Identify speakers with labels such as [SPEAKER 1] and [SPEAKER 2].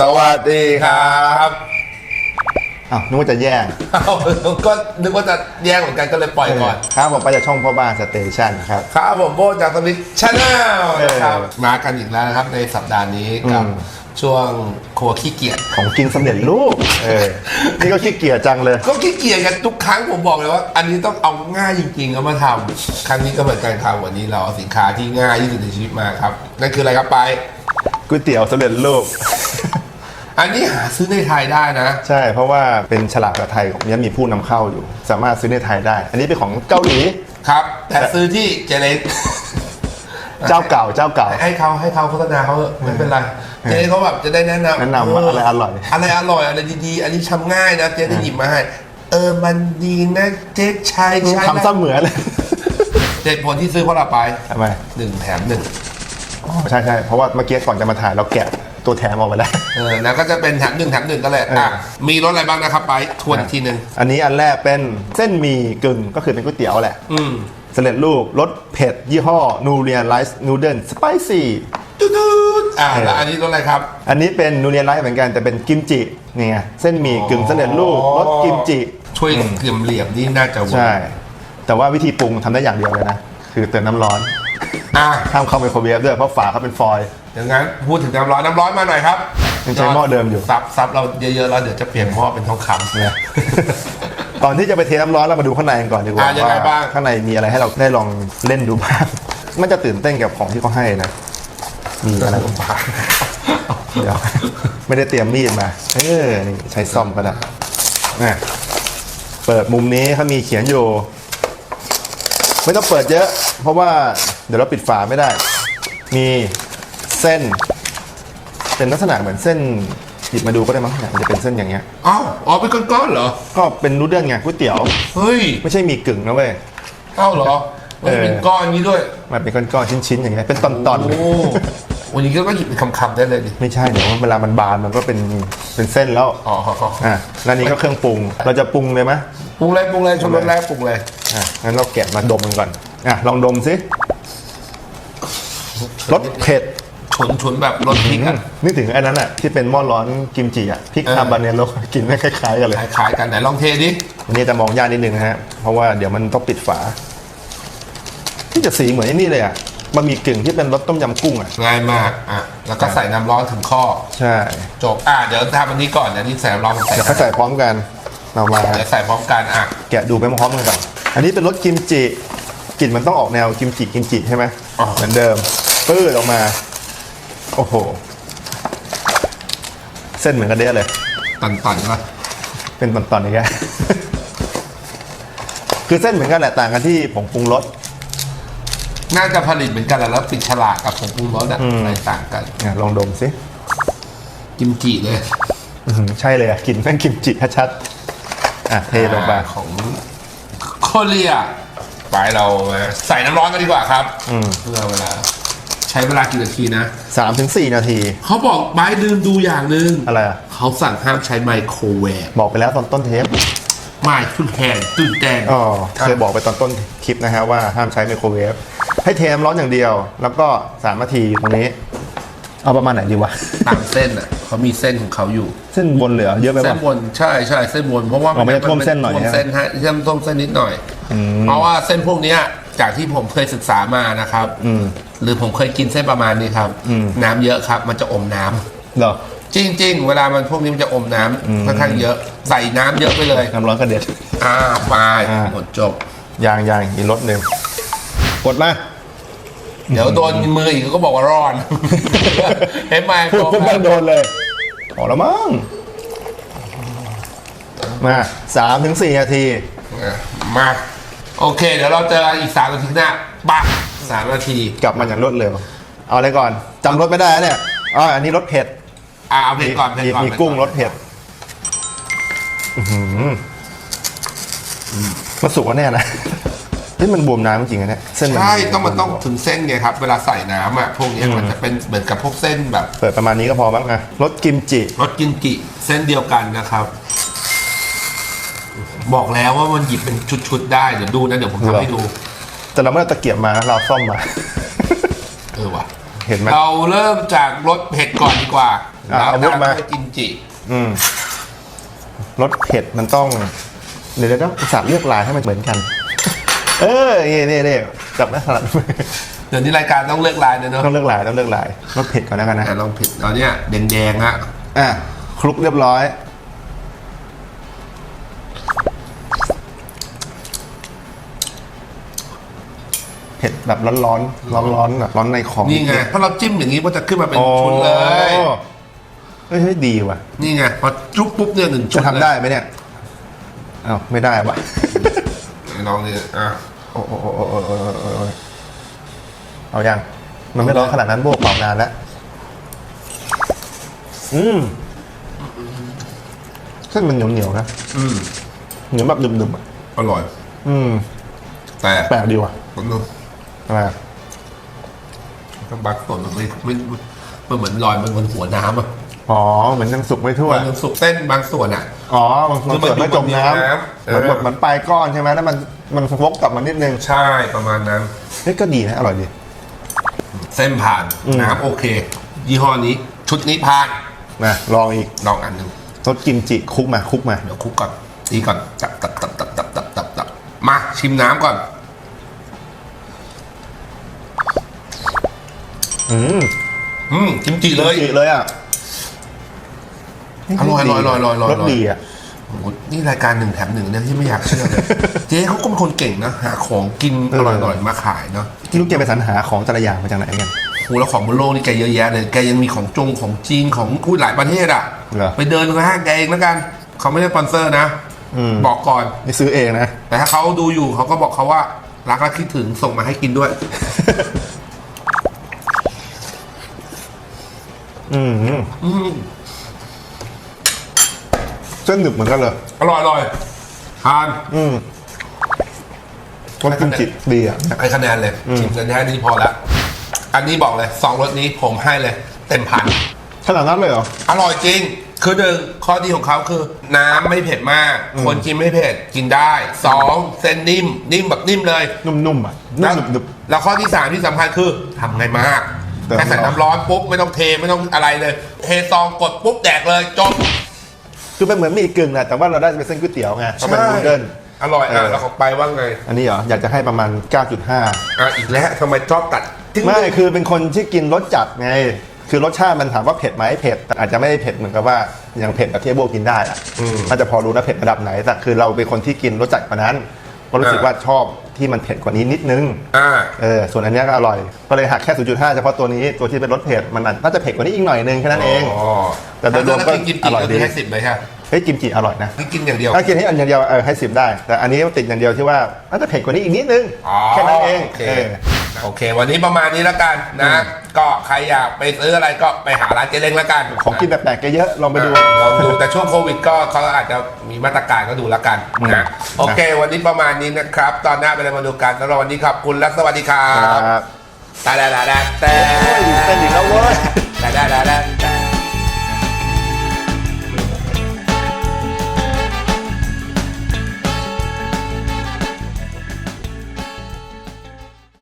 [SPEAKER 1] สวัสดีครับ
[SPEAKER 2] อ้าวนึกว่าจะแย่ง
[SPEAKER 1] เอาก็นึกว่าจะแย่งเหมือนกันก็เลยปล่อยก่อน
[SPEAKER 2] ครับผมไปจากช่องพ่อบ้านสเตชันครับ
[SPEAKER 1] ครับผมโบจากสมิธชาแนล
[SPEAKER 2] เออ
[SPEAKER 1] นะครับมากันอีกแล้วนะครับในสัปดาห์นี้กับ
[SPEAKER 2] อืม
[SPEAKER 1] ช่วงครัวขี้เกียจ
[SPEAKER 2] ของกินสำเร็จรูปเออนี่ก็ขี้เกียจจังเลย
[SPEAKER 1] ก็ขี้เกียจกันทุกครั้งผมบอกเลยว่า อันนี้ต้องเอาง่ายจริงๆเอามาทำครั้งนี้ก็เหมือนกันครับวันนี้เราเอาสินค้าที่ง่ายที่สุดในชีวิตมาครับนั่นคืออะไรครับไป
[SPEAKER 2] ก๋วยเตี๋ยวสำเร็จรูป
[SPEAKER 1] อันนี้หาซื้อในไทยได้นะ
[SPEAKER 2] ใช่เพราะว่าเป็นฉลากกับไทยของยังมีผู้นำเข้าอยู่ สามารถซื้อในไทยได้ อันนี้เป็นของเกาหลี
[SPEAKER 1] ครับ แต่ซื้อที่เจเล็ก
[SPEAKER 2] เจ้าเก่าเจ้าเก่า
[SPEAKER 1] ให้เขาให้เขาโฆษณาเขาเถอะไม่เป็นไรเจ๊เขาแบบจะได้แนะนำ
[SPEAKER 2] แนะนำว่าอะไรอร่อย
[SPEAKER 1] อะไรอร่อยอะไรดีๆ อันนี้ทำง่ายนะเจ๊จะหยิบมาให้ เออมันดีนะเจ๊ใช้ใช้
[SPEAKER 2] ทำเสมือนเลย
[SPEAKER 1] เหตุผลที่ซื้อเพราะอะไรไป
[SPEAKER 2] ทำไม
[SPEAKER 1] หนึ่งแถมหนึ่ง
[SPEAKER 2] อ๋อใช่ใช่เพราะว่าเมื่อกี้ก่อนจะมาถ่ายเราแกะ ตัวแถมออกไปแล้ว
[SPEAKER 1] เออแล้วก็จะเป็นแถมหนึ่งแถมหนึ่งก็เลยอะมีรสอะไรบ้างนะครับไปทวนอีกทีหนึ่ง
[SPEAKER 2] อันนี้อันแรกเป็นเส้นหมี่กึ่งก็คือเป็นก๋วยเตี๋ยวแหละ
[SPEAKER 1] อืม
[SPEAKER 2] สำเร็จรูปรสเผ็ด ยี่ห้อนูเรียนไลซ์นูเดิลสไปซี่
[SPEAKER 1] ตุ๊ดๆอ่าแล้วอันนี้รสอะไรครับ
[SPEAKER 2] อันนี้เป็นนูเรียนไลซ์เหมือนกันแต่เป็นกิมจินี่ไงเส้นหมี่กึ่งสำเร็จรูปรสกิมจิ
[SPEAKER 1] ช่วยเกลี่ยมเหลี่ยมๆนี่น่าจะเวิร์ก
[SPEAKER 2] ใช่ แต่ว่าวิธีปรุงทำได้อย่างเดียวเลยนะ คือเติมน้ำร้อน
[SPEAKER 1] อะ
[SPEAKER 2] ห้ามเข้าไมโครเวฟด้วยเพราะฝาเขาเป็นฟอยล์
[SPEAKER 1] อย่างนั้นพูดถึงน้ำร้อนน้ำร้อนมาหน่อยครับ
[SPEAKER 2] ยังใช้หม้อเดิมอยู่
[SPEAKER 1] ซับซับเราเยอะๆแล้วเดี๋ยวจะเปลี่ยนหม้อเป็นทองคำ
[SPEAKER 2] เนี่ย ก่อนที่จะไปเทน้ำร้อนเรามาดูข้างในกันก่อนดีกว่า
[SPEAKER 1] อะยังไงบ้าง
[SPEAKER 2] ข้างในมีอะไรให้เราได้ลองเล่นดูบ้าง มันจะตื่นเต้นกับของที่เขาให้นะ มีอะไรบ้างเดี๋ยว ไม่ได้เตรียมมีดมา เออนี่ใช้ซ่อมก็ได้อะเปิดมุมนี้เขามีเขียนอยู่ ไม่ต้องเปิดเยอะ เพราะว่าเดี๋ยวเราปิดฝาไม่ได้ มี เส้น เป็นลักษณะเหมือนเส้นหยิบมาดูก็ได้มั้งเนี่ยมันจะเป็นเส้นอย่างเงี้ย
[SPEAKER 1] อ้าวอ๋อเป็นก้อนๆเหรอ
[SPEAKER 2] ก็เป็นนูเดิลไงก๋วยเตี๋ยว
[SPEAKER 1] เฮ้ย
[SPEAKER 2] ไม่ใช่หมีกึ่งนะเว้ย
[SPEAKER 1] เอ้าเหรอมัน
[SPEAKER 2] เออ
[SPEAKER 1] เป็นก้อนอย่างนี้ด้วย
[SPEAKER 2] มันเป็นก้อนๆชิ้นๆอย่างเงี้ยเป็นตอนๆเลย
[SPEAKER 1] โอ้วันนี้ก็หยิบเป็นคำๆได้เลยดิ
[SPEAKER 2] ไม่ใช่เดี๋ยวเวลามันบานมันก็เป็นเป็นเส้นแล้ว
[SPEAKER 1] อ๋อ
[SPEAKER 2] อะแล้วนี้ก็เครื่องปรุง เราจะปรุงเลยไหม
[SPEAKER 1] ปรุงเลยปรุงเลยชมรสแรกปรุงเลย
[SPEAKER 2] อะงั้นเราแกะมาดมกันก่อนอะลองดมสิรสเผ็ด
[SPEAKER 1] ฉุนฉุนๆแบบรสพริก
[SPEAKER 2] อื
[SPEAKER 1] อะ
[SPEAKER 2] มนึกถึงไอ้นั้นอะที่เป็นหม้อร้อนกิมจิอะพริก
[SPEAKER 1] เออ
[SPEAKER 2] ฮาบาเนโรกินไม่คล้ายๆกันเลย
[SPEAKER 1] คล้ายๆกันไหนลองเทดิ
[SPEAKER 2] อันนี้จะมองยากนิดนึงนะฮะเพราะว่าเดี๋ยวมันต้องปิดฝา ที่จะสีเหมือนไอ้นี่เลยอะบะหมี่กึ่งที่เป็นรสต้มยำกุ้งอะ
[SPEAKER 1] ง่ายมากอะแล้วก็ใส่น้ำร้อนถึงข้อ
[SPEAKER 2] ใช่
[SPEAKER 1] จบอะเดี๋ยวทำอันนี้ก่อนเดี๋ยวนี่ใส่น้ำร้อนใส่
[SPEAKER 2] เดี๋ยวเขาใส่พร้อมกันเรามา
[SPEAKER 1] เดี๋ยวใส่พร้อมกันอะ
[SPEAKER 2] แกะดูไปพร้อมกันก่อนอันนี้เป็นรสกิมจิกลิ่นมันต้องออกแนวกิมจิกิมจิใช่ไหม
[SPEAKER 1] อ๋อ
[SPEAKER 2] เหมือนเดิมปื้ดออกมา โอ้โห เส้นเหมือนกันเด้เลย
[SPEAKER 1] ตันๆป่ะ
[SPEAKER 2] เป็นตอนๆอย่างเงี้ย คือเส้นเหมือนกันแหละ ต่างกันที่ผงปรุงรส
[SPEAKER 1] น่าจะผลิตเหมือนกันแหละแล้วติดฉลากกับผงปรุงรสอะ
[SPEAKER 2] อืม
[SPEAKER 1] อะไรต่างกัน
[SPEAKER 2] เนี่ยลองดมสิ
[SPEAKER 1] กิมจิเลย
[SPEAKER 2] อื้อหือใช่เลยอะกลิ่นแม่งกิมจิชัดๆอะเทลงไป
[SPEAKER 1] อ่าของโคเรียไปเรามาใส่น้ำร้อนกันดีกว่าครับ
[SPEAKER 2] อืม
[SPEAKER 1] เพื่อเวลาใช้เวลากี่นาทีนะ
[SPEAKER 2] สามถึงสี่นาที
[SPEAKER 1] เขาบอกไม้ลืมดูอย่างหนึ่ง
[SPEAKER 2] อะไรอะ
[SPEAKER 1] เขาสั่งห้ามใช้ไมโครเวฟ
[SPEAKER 2] บอกไปแล้วตอนต้นเทป
[SPEAKER 1] ไม่ทุนแทนตุนแดง
[SPEAKER 2] อ๋อเคยบอกไปตอนต้นคลิปนะฮะว่าห้ามใช้ไมโครเวฟให้เทน้ำร้อนอย่างเดียว แล้วก็สามนาทีอยู่ตรงนี้ เอาประมาณไหนดีวะ
[SPEAKER 1] ตามเส้นอะเขามีเส้นของเขาอยู่
[SPEAKER 2] เส้นบนเหลือเยอะไป
[SPEAKER 1] เส้
[SPEAKER 2] ป่ะ
[SPEAKER 1] นบนใช่ใช่เส้นบนเพราะว่า
[SPEAKER 2] อ๋อมันจะท่วมเส้นหน่อย
[SPEAKER 1] ท่วม
[SPEAKER 2] ฮะ
[SPEAKER 1] เส้นฮะเส้นท่วมเส้นนิดหน่อย เพราะว่าเส้นพวกเนี้ย จากที่ผมเคยศึกษามานะครับ
[SPEAKER 2] อืม
[SPEAKER 1] หรือผมเคยกินเส้นประมาณนี้ครับ
[SPEAKER 2] อืม
[SPEAKER 1] น้ำเยอะครับ มันจะอมน้ำ
[SPEAKER 2] เหรอ
[SPEAKER 1] จริงๆเวลามันพวกนี้มันจะอมน้ำค่อนข้างเยอะใส่น้ำเยอะไปเลย
[SPEAKER 2] น้ำร้อนกระเด็ด
[SPEAKER 1] อ่าไป
[SPEAKER 2] อ่า
[SPEAKER 1] หมดจบ
[SPEAKER 2] ยางยางอีกรถหนึ่งกดมา
[SPEAKER 1] เดี๋ยวโดนมืออีกก็บอกว่าร้อนเห็นไหม
[SPEAKER 2] พูด
[SPEAKER 1] บอก
[SPEAKER 2] พูด
[SPEAKER 1] แล้
[SPEAKER 2] แม่
[SPEAKER 1] ว
[SPEAKER 2] งโดนเลยออกแล้วมั้งมาสามถึงสี่นาที
[SPEAKER 1] อะมา โอเค เดี๋ยวเราเจอกันอีกสามนาทีหน้าปักสามนาที
[SPEAKER 2] กลับมาอย่างรวดเร็ว เอาอะไรก่อนจำรสไม่ได้แล้วเนี่ยอ๋ออันนี้รสเผ็ด
[SPEAKER 1] อ่าเอาเผ็ดก่อนเผ็ด
[SPEAKER 2] มี
[SPEAKER 1] ก่อน
[SPEAKER 2] มี
[SPEAKER 1] เผ็ด
[SPEAKER 2] กุ้ง
[SPEAKER 1] อน
[SPEAKER 2] รสเผ็ดอื้อหือมันสุกแล้วแน่นะเฮ้ยมันบวมน้ำจริงๆนะเนี่ยเส้นมัน
[SPEAKER 1] ใช่ต้องมันต้องถึงเส้นไงครับ เวลาใส่น้ำอะพวกเนี้ย
[SPEAKER 2] อืม
[SPEAKER 1] มันจะเป็นเหมือนกับพวกเส้นแบบ
[SPEAKER 2] เปิดประมาณนี้ก็พอบ้างอะรสกิมจิ
[SPEAKER 1] รสกินกิเส้นเดียวกันนะครับ บอกแล้วว่ามันหยิบเป็นชุดๆได้เดี๋ยวดูนะเดี๋ยวผมทำให้ดู
[SPEAKER 2] แต่เราไม่ได้ตะเกียบมานะเราซ่อมมา
[SPEAKER 1] เออว่ะ
[SPEAKER 2] เห็นไหม
[SPEAKER 1] เราเริ่มจากรสเผ็ดก่อนดีกว่า
[SPEAKER 2] อะ
[SPEAKER 1] แล้ว
[SPEAKER 2] อาวุธ
[SPEAKER 1] ตาม
[SPEAKER 2] มา
[SPEAKER 1] ด้วยกิมจิ
[SPEAKER 2] อืมรสเผ็ดมันต้องเดี๋ยวเดี๋ยวต้องอุตส่าห์เลือกลายให้มันเหมือนกัน เออนี่นี่นี่จับหน้าสลัดมือ
[SPEAKER 1] เดี๋ยวนี้รายการต้องเลือกลายเลยเนาะ
[SPEAKER 2] ต้องเลือกลายต้องเลือกลายรสเผ็ดก่อนแล้วกันนะ
[SPEAKER 1] แต่ลองผิดตอนเนี้ยแดงๆอะ
[SPEAKER 2] อะคลุกเรียบร้อย ผ็ดแบบร้อนๆร้อนๆแบบร้อนในคอ
[SPEAKER 1] นี่ไงเพราะเราจิ้มอย่างนี้ก็จะขึ้นมาเป็นชุดเลย
[SPEAKER 2] โอ้เฮ้ยเฮ้ยดีว่ะ
[SPEAKER 1] นี่ไงพอจุ๊บปุ๊บเนี่ยหนึ่งชุ
[SPEAKER 2] จะ
[SPEAKER 1] ด
[SPEAKER 2] ทำได้ไหมเนี่ยอ้าวไม่ได้ว่ะ
[SPEAKER 1] เลยลองนี่อะ
[SPEAKER 2] โอ้โอ้โอ้โอ้โอ้โอ้โอ้โอ้เอายังมันไม่ร้อนขนาดนั้นโบกเป่านานแล้ว อืมเส้นมันเหนียวเหนียวๆนะ
[SPEAKER 1] อืม
[SPEAKER 2] เหนียวแบบหนึบๆอะ
[SPEAKER 1] อร่อย
[SPEAKER 2] อืม
[SPEAKER 1] แต่
[SPEAKER 2] แปลกดีว่ะ
[SPEAKER 1] ผมดู
[SPEAKER 2] ทำไมอะ
[SPEAKER 1] ก็บักส่วนมันไม่ไม่มันเหมือนลอยมันบนหัวน้ำอะ
[SPEAKER 2] อ๋อเหมือนยังสุกไม่ทั่ว
[SPEAKER 1] มันยังสุกเส้นบางส่วนอะ
[SPEAKER 2] อ๋อบางบางส่วนไม่จมน้
[SPEAKER 1] คือมันอยู่บนน้ำำ
[SPEAKER 2] เหมือนแบบเหมือนปลายก้อนใช่ไหมแล้วมันมันวกกลับมานิดนึง
[SPEAKER 1] ใช่ประมาณนั้น
[SPEAKER 2] เฮ้ยก็ดีนะอร่อยดี
[SPEAKER 1] เส้นผ่าน
[SPEAKER 2] อืม
[SPEAKER 1] น้ำโอเค ยี่ห้อนี้ ชุดนี้ผ่าน
[SPEAKER 2] นะลองอีก
[SPEAKER 1] ลองอันหนึ่ง
[SPEAKER 2] รสกิมจิคลุกมาคลุกมา
[SPEAKER 1] เดี๋ยวคลุกก่อนตีก่อนตับตับตับตับตับตับตับตับมาชิมน้ำก่อน
[SPEAKER 2] อืม
[SPEAKER 1] อืมกิมจิเลย
[SPEAKER 2] กิมจิเลยอะ
[SPEAKER 1] อร่อยอร่อยอร่อยอร่อยอร่อย
[SPEAKER 2] รสดีอะ
[SPEAKER 1] โอ้โหนี่รายการหนึ่งแถมหนึ่งเนี่ยที่ไม่อยากเชื่อเลย เจ๊เขาก็เป็นคนเก่งนะ หาของกินอร่อยๆมาขายเนาะ
[SPEAKER 2] ที่ลูกแกไปสรรหาของแต่ละอย่างมาจากไหนกัน
[SPEAKER 1] โอ้แล้วของบนโลกนี่แกเยอะแยะเลย แกยังมีของจงของจีนของอุ้ยหลายประเทศอะ
[SPEAKER 2] เหรอ
[SPEAKER 1] ไปเดินห้างแกเองแล้วกัน เขาไม่ได้สปอนเซอร์นะ
[SPEAKER 2] อืม
[SPEAKER 1] บอกก่อน
[SPEAKER 2] นี่ซื้อเองนะ
[SPEAKER 1] แต่ถ้าเขาดูอยู่เขาก็บอกเขาว่ารักและคิดถึงส่งมาให้กินด้วย
[SPEAKER 2] อืม
[SPEAKER 1] อืม
[SPEAKER 2] เส้นหนึบเหมือนกันเลย
[SPEAKER 1] อร่อยอร่อยทาน
[SPEAKER 2] อืมรสกิมจิดีอะ
[SPEAKER 1] ให้คะแนนเลยชิมกันแค่นี้พอละอันนี้บอกเลยสองรสนี้ผมให้เลย เต็มพัน
[SPEAKER 2] ขนาดนั้นเลยเหรอ
[SPEAKER 1] อร่อยจริง คือหนึ่งข้อดีของเขาคือ น้ำไม่เผ็ดมาก คนกินไม่เผ็ดกินได้สองเส้นนิ่ม นิ่มแบบนิ่มเลย
[SPEAKER 2] นุ่มๆอะนุ่
[SPEAKER 1] แล้ว
[SPEAKER 2] มหนึบ
[SPEAKER 1] แล้วข้อที่สามที่สำคัญคือทำง่ายมาก
[SPEAKER 2] เติม
[SPEAKER 1] แค่ใส่น้ำร้อนปุ๊บไม่ต้องเทไม่ต้องอะไรเลย เทซองกดปุ๊บแดกเลยจบ
[SPEAKER 2] ๆคือเป็นเหมือนหมี่กึ่งแหละแต่ว่าเราได้เป็นเส้นก๋วยเตี๋ยวไงเขาเป็นนูเดิล
[SPEAKER 1] อร่อย
[SPEAKER 2] เอ
[SPEAKER 1] อะ
[SPEAKER 2] อ
[SPEAKER 1] แล้วของไปว่าไง
[SPEAKER 2] อันนี้เหรอ อยากจะให้ประมาณ 9.5
[SPEAKER 1] อะอีกแล้วทำไมชอบตัดทิ้ง
[SPEAKER 2] ไม่คือเป็นคนที่กินรสจัดไง คือรสชาติมันถามว่าเผ็ดไหมเผ็ดแต่อาจจะไม่ได้เผ็ดเหมือนกับว่าอย่างเผ็ดแบบที่โบกินได้อะอาจจะพอรู้นะเผ็ดระดับไหนแต่คือเราเป็นคนที่กินรสจัดกว่านั้น ก็รู้สึกว่าชอบที่มันเผ็ดกว่านี้นิดนึง
[SPEAKER 1] อ่า
[SPEAKER 2] เออส่วนอันเนี้ยก็อร่อย ก็เลยหักแค่ 0.5 เฉพาะตัวนี้ตัวที่เป็นรสเผ็ดมันน่าจะเผ็ดกว่านี้อีกหน่อยนึงแค่นั้นเอง
[SPEAKER 1] อ๋อ
[SPEAKER 2] แต่โดยรวมก็
[SPEAKER 1] ถ้ากินกิม
[SPEAKER 2] อ
[SPEAKER 1] จิ
[SPEAKER 2] ร่อย
[SPEAKER 1] ก็
[SPEAKER 2] ดี
[SPEAKER 1] คือให้สิบเลยค่ะ
[SPEAKER 2] เฮ้ยกิมจิอร่อยนะ
[SPEAKER 1] นี่กินอย่างเดียว
[SPEAKER 2] ถ้ากินให้อันเดียวเออให้สิบได้ แต่อันนี้ติดอย่างเดียวที่ว่าน่าจะเผ็ดกว่านี้อีกนิดนึง
[SPEAKER 1] อ๋อ
[SPEAKER 2] แค่นั้นเอง
[SPEAKER 1] โอเค
[SPEAKER 2] เออ
[SPEAKER 1] โอเค วันนี้ประมาณนี้แล้วกันนะ ก็ใครอยากไปซื้ออะไรก็ไปหาร้านเจ๊เล้งแล้วกัน
[SPEAKER 2] ของกินแบบแปลกๆเยอะลองไปดู
[SPEAKER 1] ลองดูแต่ช่วงโควิดก็เขาอาจจะมีมาตรการก็ดูแล้วกัน
[SPEAKER 2] อืม
[SPEAKER 1] นะโอเค วันนี้ประมาณนี้นะครับ ตอนหน้าไปเลยมาดูกันสำหรับวันนี้ขอบคุณและสวัสดีครั
[SPEAKER 2] ครับบ
[SPEAKER 1] ตาดาดาดาแต่
[SPEAKER 2] เต้นอีกแล้วเว้ย